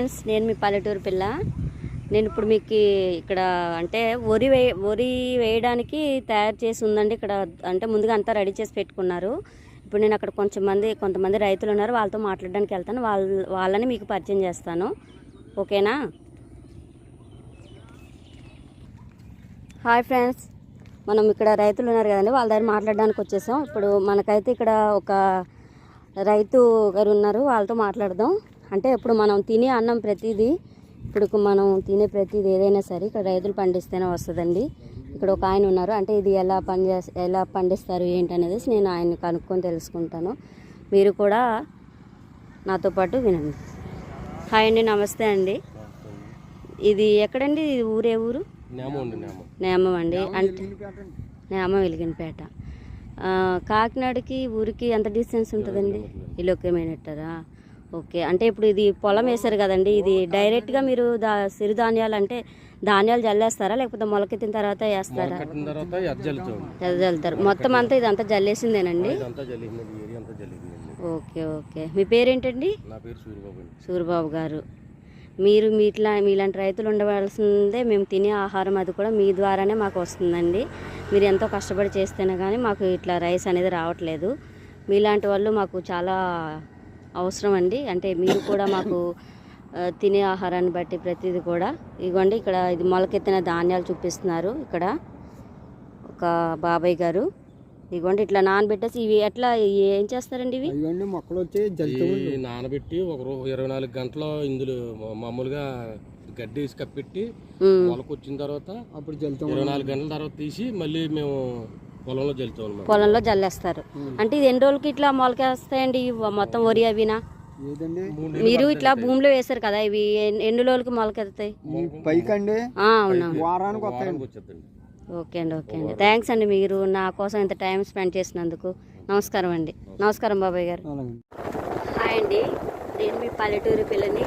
Friends నేను మీ పల్లెటూరు పిల్ల. నేను ఇప్పుడు మీకు ఇక్కడ అంటే వరి వే వరి వేయడానికి తయారు చేసి ఉందండి. ఇక్కడ అంటే ముందుగా అంతా రెడీ చేసి పెట్టుకున్నారు. ఇప్పుడు నేను అక్కడ కొంచెం మంది కొంతమంది రైతులు ఉన్నారు. వాళ్ళతో మాట్లాడడానికి వెళ్తాను. వాళ్ళ వాళ్ళని మీకు పరిచయం చేస్తాను. ఓకేనా? Hi friends. మనం ఇక్కడ రైతులు ఉన్నారు కదండి. వాళ్ళ దగ్గర మాట్లాడడానికి వచ్చేసాం. ఇప్పుడు మనకైతే ఇక్కడ ఒక రైతు గారు ఉన్నారు. వాళ్ళతో మాట్లాడదాం. అంటే ఇప్పుడు మనం తినే అన్నం ప్రతిదీ ఇప్పుడు మనం తినే ప్రతిదీ ఏదైనా సరే ఇక్కడ రైతులు పండిస్తేనే వస్తుందండి. ఇక్కడ ఒక ఆయన ఉన్నారు. అంటే ఇది ఎలా పని ఎలా పండిస్తారు ఏంటి అనేది నేను ఆయన్ని కనుక్కొని తెలుసుకుంటాను. మీరు కూడా నాతో పాటు వినండి. హాయ్ అండి నమస్తే అండి. ఇది ఎక్కడండి? ఇది ఊరే ఊరు? నేమ అండి అంటే నేమ వెలిగినపేట. ఆ, కాకినాడకి ఊరికి ఎంత డిస్టెన్స్ ఉంటుందండి? ఇల్లు ఒకేమైనట్టారా ఓకే. అంటే ఇప్పుడు ఇది పొలం వేశారు కదండి ఇది డైరెక్ట్గా మీరు దా సిరుధాన్యాలు అంటే ధాన్యాలు జల్లేస్తారా లేకపోతే మొలకెత్తిన తర్వాత వేస్తారా? జల్లుతారు. మొత్తం అంతా ఇదంతా జల్లేసిందేనండి? Okay okay. మీ పేరేంటండి? సూర్యబాబు గారు. మీరు మీ ఇట్లా మీలాంటి రైతులు ఉండవలసిందే మేము తినే ఆహారం అది కూడా మీ ద్వారానే మాకు వస్తుందండి. మీరు ఎంతో కష్టపడి చేస్తేనే కానీ మాకు ఇట్లా రైస్ అనేది రావట్లేదు. మీలాంటి వాళ్ళు మాకు చాలా అవసరం అండి అంటే మీరు కూడా మాకు తినే ఆహారాన్ని బట్టి ప్రతిదీ కూడా. ఇదిగోండి ఇక్కడ ఇది మొలకెత్తిన ధాన్యాలు చూపిస్తున్నారు ఇక్కడ. ఒక బాబాయ్ గారు. ఇదిగోండి ఇట్లా నానబెట్టేసి ఇవి ఎట్లా ఏం చేస్తారండి ఇవి? ఇవన్నీ మొక్కలు వచ్చి నానబెట్టి ఒక ఇరవై నాలుగు గంటలు ఇందులో మామూలుగా గడ్డి వేసి కప్పెట్టి ఉమ్. మొలక వచ్చిన తర్వాత అప్పుడు జల్తాం ఇరవై నాలుగు గంటల తర్వాత తీసి మళ్ళీ మేము పొలంలో జల్లేస్తారు. అంటే ఇది ఎన్ని రోజులకి ఇట్లా మొలకేస్తాయండి ఇవి మొత్తం వరి అవినా? మీరు ఇట్లా భూమిలో వేశారు కదా ఇవి ఎన్ని- రోజులకి మొలకెత్తాయి? పైకండి? ఓకే అండి ఓకే అండి. థ్యాంక్స్ అండి మీరు నా కోసం ఇంత టైం స్పెండ్ చేసినందుకు. నమస్కారం అండి. నమస్కారం బాబాయ్ గారు. హాయ్ అండి. నేను మీ పల్లెటూరు పిల్లని.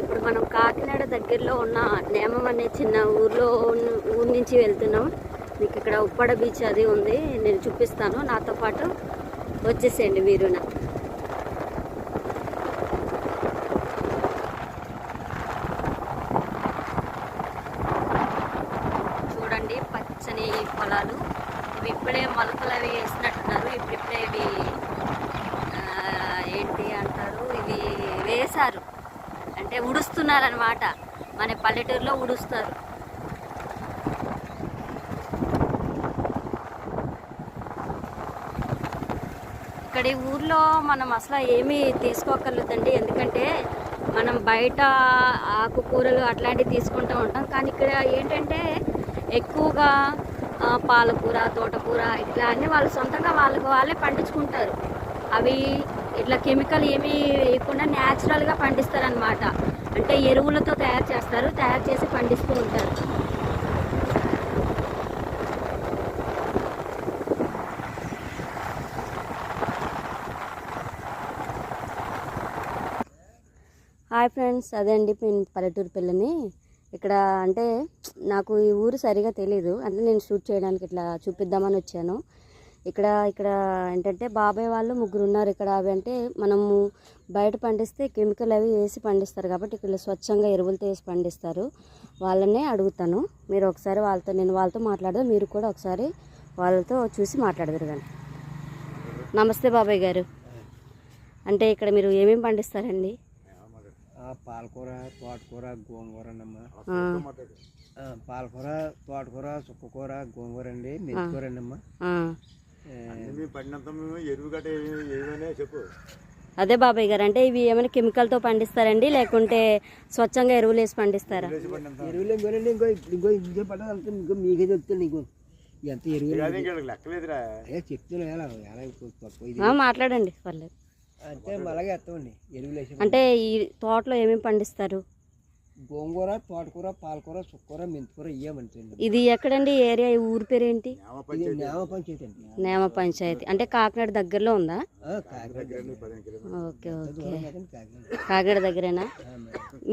ఇప్పుడు మనం కాకినాడ దగ్గరలో ఉన్న నేమం అనే చిన్న ఊర్లో ఉన్న- ఊరు నుంచి వెళ్తున్నాం. మీకు ఇక్కడ ఉప్పడ బీచ్ అది ఉంది నేను చూపిస్తాను. నాతో పాటు వచ్చేసేయండి మీరు చూడండి పచ్చని పొలాలు. ఇవి ఇప్పుడే మొలకలు అవి వేసినట్టున్నారు. ఇప్పుడిప్పుడే ఇవి ఏంటి అంటారు? ఇవి వేశారు. అంటే ఉడుస్తున్నారు అనమాట మన పల్లెటూరులో ఉడుస్తారు. ఇక్కడ ఈ ఊర్లో మనం అసలు ఏమీ తీసుకోకర్లేదండి. ఎందుకంటే మనం బయట ఆకుకూరలు అట్లాంటివి తీసుకుంటూ ఉంటాం. కానీ ఇక్కడ ఏంటంటే ఎక్కువగా పాలకూర తోటకూర ఇట్లా అన్నీ వాళ్ళు సొంతంగా వాళ్ళకి వాళ్ళే పండించుకుంటారు. అవి ఇట్లా కెమికల్ ఏమీ వేయకుండా న్యాచురల్గా పండిస్తారనమాట అంటే ఎరువులతో తయారు చేస్తారు. తయారు చేసి పండిస్తూ ఉంటారు. హాయ్ ఫ్రెండ్స్ అదే అండి నేను పల్లెటూరు పిల్లని. ఇక్కడ అంటే నాకు ఈ ఊరు సరిగా తెలీదు. అంటే నేను షూట్ చేయడానికి ఇట్లా చూపిద్దామని వచ్చాను. ఇక్కడ ఇక్కడ ఏంటంటే బాబాయ్ వాళ్ళు ముగ్గురు ఉన్నారు ఇక్కడ. అవి అంటే మనము బయట పండిస్తే కెమికల్ అవి వేసి పండిస్తారు కాబట్టి ఇక్కడ స్వచ్ఛంగా ఎరువులతో వేసి పండిస్తారు. వాళ్ళనే అడుగుతాను. మీరు ఒకసారి వాళ్ళతో నేను వాళ్ళతో మాట్లాడదాం. మీరు కూడా ఒకసారి వాళ్ళతో చూసి మాట్లాడదురు కానీ. నమస్తే బాబాయ్ గారు. అంటే ఇక్కడ మీరు ఏమేమి పండిస్తారండి? పాలకూర తోటకూర గోంగూర ఆ, పాలకూర తోటకూర చుక్కకూర గోంగూర అండి. పడినంత ఎరువు గట్ట ఏమైనా చెప్పు. అదే బాబాయ్ గారు అంటే ఇవి ఏమైనా కెమికల్తో పండిస్తారండి లేకుంటే స్వచ్ఛంగా ఎరువులు వేసి పండిస్తారా? ఎరువులు ఇంకోనండి ఇంకో ఇంకో ఇంకో పడ్డ ఇంకో మీకే చెప్తాను ఎంత ఎరువులు చెప్తున్నా మాట్లాడండి పర్లేదు. అంటే ఎరువులు అంటే ఈ తోటలో ఏమేమి పండిస్తారు? గోంగూర తోటకూర పాలకూర చుక్కూర మెంతికూర ఇయ్యమంటండి. ఇది ఎక్కడండి? ఏరియా ఈ ఊరి పేరేంటి? ఇది నేమ పంచాయతీ అండి. నేమ పంచాయతీ. అంటే కాకినాడ దగ్గరలో ఉందా? ఆ, కాకినాడ ఓకే ఓకే దూరం కదండి కాకినాడ. కాకినాడ దగ్గరేనా? ఆ.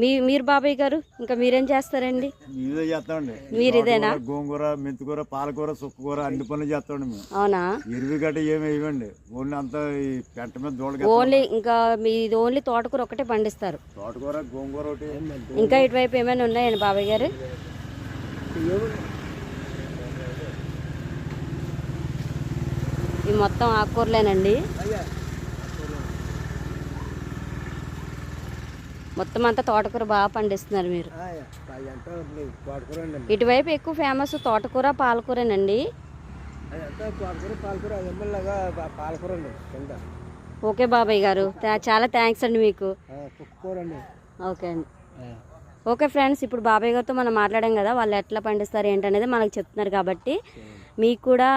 మీ మీరు బాబాయ్ గారు ఇంకా మీరేం చేస్తారండి? ఇదే చేస్తామండి. మీరు ఇదేనా? తోటకూర, గోంగూర మెంతికూర పాలకూర సుక్కకూర అన్ని పనులు చేస్తామండి మేము. అవునా? ఎరువు గట్ట ఏమి వేయమండి. ఓన్లీ అంతా ఈ పెంట మీద దూడగా ఓన్లీ ఇంకా మీ ఇది ఓన్లీ తోటకూర ఒకటే పండిస్తారు. తోటకూర గోంగూర ఒకటి. ఇంకా ఇటువైపు ఏమైనా ఉన్నాయండి బాబాయ్ గారు? ఇవి మొత్తం ఆకుకూరలేనండి. మొత్తం అంతా తోటకూర బాగా పండిస్తున్నారు మీరు. ఇటువైపు ఎక్కువ ఫేమస్ తోటకూర పాలకూరేనండి. ఓకే బాబాయ్ గారు. చాలా థ్యాంక్స్ అండి మీకు. ఓకే అండి. ఓకే ఫ్రెండ్స్ ఇప్పుడు బాబాయ్ గారితో మనం మాట్లాడాం కదా వాళ్ళు ఎట్లా పండిస్తారు ఏంటనేది మనకు చెప్తున్నారు కాబట్టి మీకు కూడా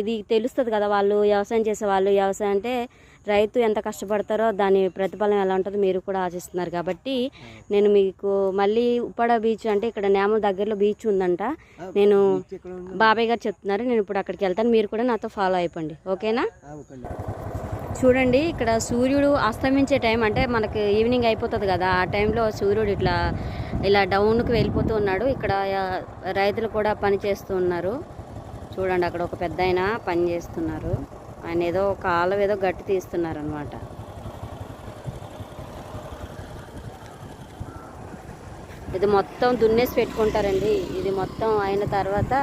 ఇది తెలుస్తుంది కదా వాళ్ళు వ్యవసాయం చేసే వాళ్ళు వ్యవసాయం అంటే రైతు ఎంత కష్టపడతారో దాని ప్రతిఫలం ఎలా ఉంటుందో మీరు కూడా ఆశిస్తున్నారు కాబట్టి నేను మీకు మళ్ళీ ఉప్పాడ బీచ్ అంటే ఇక్కడ నేమల దగ్గరలో బీచ్ ఉందంట. నేను బాబాయ్ గారు చెప్తున్నారు నేను ఇప్పుడు అక్కడికి వెళ్తాను మీరు కూడా నాతో ఫాలో అయిపోండి ఓకేనా? ఓకే చూడండి ఇక్కడ సూర్యుడు అస్తమించే టైం అంటే మనకి ఈవినింగ్ అయిపోతుంది కదా ఆ టైంలో సూర్యుడు ఇట్లా ఇలా డౌన్కి వెళ్ళిపోతూ ఉన్నాడు. ఇక్కడ రైతులు కూడా పని చేస్తూ ఉన్నారు. చూడండి అక్కడ ఒక పెద్ద ఆయన పని చేస్తున్నారు. ఆయన ఏదో కాలం ఏదో గట్టి తీస్తున్నారు అనమాట ఇది మొత్తం దున్నేసి పెట్టుకుంటారండి. ఇది మొత్తం అయిన తర్వాత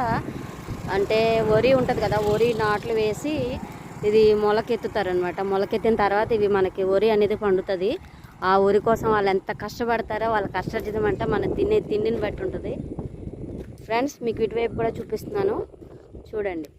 అంటే వరి ఉంటుంది కదా వరి నాట్లు వేసి ఇది మొలకెత్తుతారనమాట మొలకెత్తిన తర్వాత ఇవి మనకి వరి అనేది పండుతుంది. ఆ వరి కోసం వాళ్ళు ఎంత కష్టపడతారో వాళ్ళ కష్టజితం అంటే మనం తినే తిండిని బట్టి ఉంటుంది. ఫ్రెండ్స్ మీకు ఇటువైపు కూడా చూపిస్తున్నాను. చూడండి.